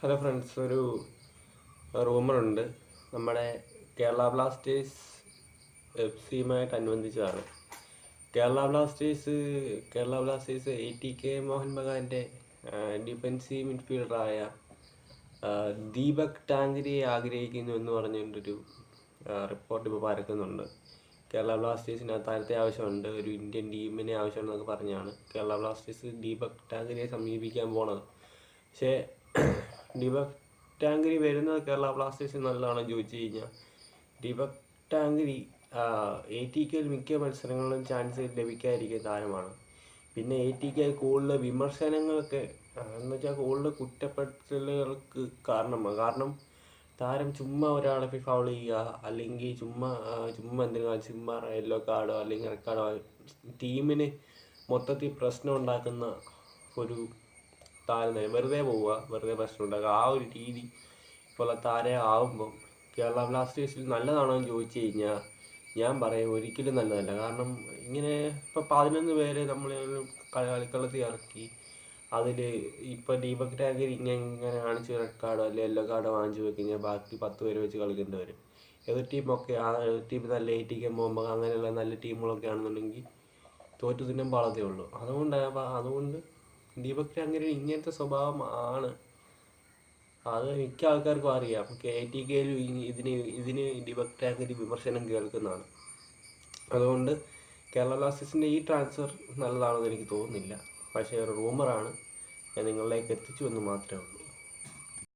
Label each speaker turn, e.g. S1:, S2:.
S1: Hello friends ഒരു റൂമറുണ്ട് നമ്മുടെ കേരള ബ്ലാസ്റ്റേഴ്സ് എഫ് സിയുമായിട്ട് അനുബന്ധിച്ചതാണ് Kerala Blasters Kerala Blasters A T K Mohun ബഗാന്റെ defensive മിഡ്ഫീൽഡറായ ദീപക് ടാങ്കരിയെ ആഗ്രഹിക്കുന്നു എന്ന് പറഞ്ഞുകൊണ്ടൊരു റിപ്പോർട്ട് ഇപ്പോൾ പരക്കുന്നുണ്ട്. കേരള ബ്ലാസ്റ്റേഴ്സിന് താരത്തെ ആവശ്യമുണ്ട്. ഒരു ഇന്ത്യൻ ടീമിനെ ആവശ്യമുണ്ടെന്നൊക്കെ പറഞ്ഞാണ്. കേരള ബ്ലാസ്റ്റേഴ്സ് ദീപക് ടാങ്കരിയെ സമീപിക്കാൻ പോണത്. പക്ഷേ ദീപക് ടാങ്കരി വരുന്നത് കേരള ബ്ലാസ്റ്റേഴ്സിൽ നല്ലതാണോ ചോദിച്ചു കഴിഞ്ഞാൽ ദീപക് ടാങ്കരി എ ടി കെയിൽ മിക്ക മത്സരങ്ങളിലും ചാൻസ് ലഭിക്കാതിരിക്കുന്ന താരമാണ്. പിന്നെ എ ടി കെ കൂടുതൽ വിമർശനങ്ങളൊക്കെ എന്ന് വെച്ചാൽ കൂടുതൽ കുറ്റപ്പെടുത്തലുകൾക്ക് കാരണമാണ്. കാരണം താരം ചുമ്മാ ഒരാളെ പോയി ഫൗൾ ചെയ്യുക അല്ലെങ്കിൽ ചുമ്മാ ചുമ്മാ എന്തെങ്കിലും ചുമ്മാ യെല്ലോ കാർഡോ അല്ലെങ്കിൽ റെഡ് കാർഡോ ടീമിന് മൊത്തത്തിൽ പ്രശ്നം ഉണ്ടാക്കുന്ന ഒരു താരം തന്നെ വെറുതെ പോവുക വെറുതെ പ്രശ്നം ഉണ്ടാക്കുക. ആ ഒരു രീതി ഇപ്പോൾ താരം ആവുമ്പം കേരള ബ്ലാസ്റ്റേഴ്സിൽ നല്ലതാണോ എന്ന് ചോദിച്ചു കഴിഞ്ഞാൽ ഞാൻ പറയും ഒരിക്കലും നല്ലതല്ല. കാരണം ഇങ്ങനെ ഇപ്പോൾ പതിനൊന്ന് പേരെ നമ്മൾ കളിക്കളത്തിൽ ഇറക്കി അതിൽ ഇപ്പോൾ ദീപക് ടാഗർ ഇങ്ങനെ ഇങ്ങനെ കാണിച്ച് റെഡ് കാർഡോ അല്ലെങ്കിൽ യെല്ലോ കാർഡോ വാങ്ങിച്ചു വെച്ച് കഴിഞ്ഞാൽ ബാക്കി പത്ത് പേര് വെച്ച് കളിക്കേണ്ടി വരും എതിർ ടീമൊക്കെ ആ ടീം നല്ല ഏറ്റിക്കാൻ പോകുമ്പോൾ അങ്ങനെയുള്ള നല്ല ടീമുകളൊക്കെ ആണെന്നുണ്ടെങ്കിൽ തോറ്റു തിന്നാൻ പാടത്തേ ഉള്ളൂ. അതുകൊണ്ട് അതുകൊണ്ട് ദീപക് അങ്ങനെ ഇങ്ങനത്തെ സ്വഭാവം ആണ്. അത് മിക്ക ആൾക്കാർക്കും അറിയാം. കെ ടി കെയിലും ഇതിന് ഇതിന് ദീപക് വിമർശനം കേൾക്കുന്നതാണ്. അതുകൊണ്ട് കേരള ബ്ലാസ്റ്റേഴ്സിന്റെ ഈ ട്രാൻസ്ഫർ നല്ലതാണെന്ന് എനിക്ക് തോന്നുന്നില്ല. പക്ഷേ ഒരു റൂമറാണ് ഞാൻ നിങ്ങളിലേക്ക് എത്തിച്ചു എന്ന് മാത്രമേ ഉള്ളൂ.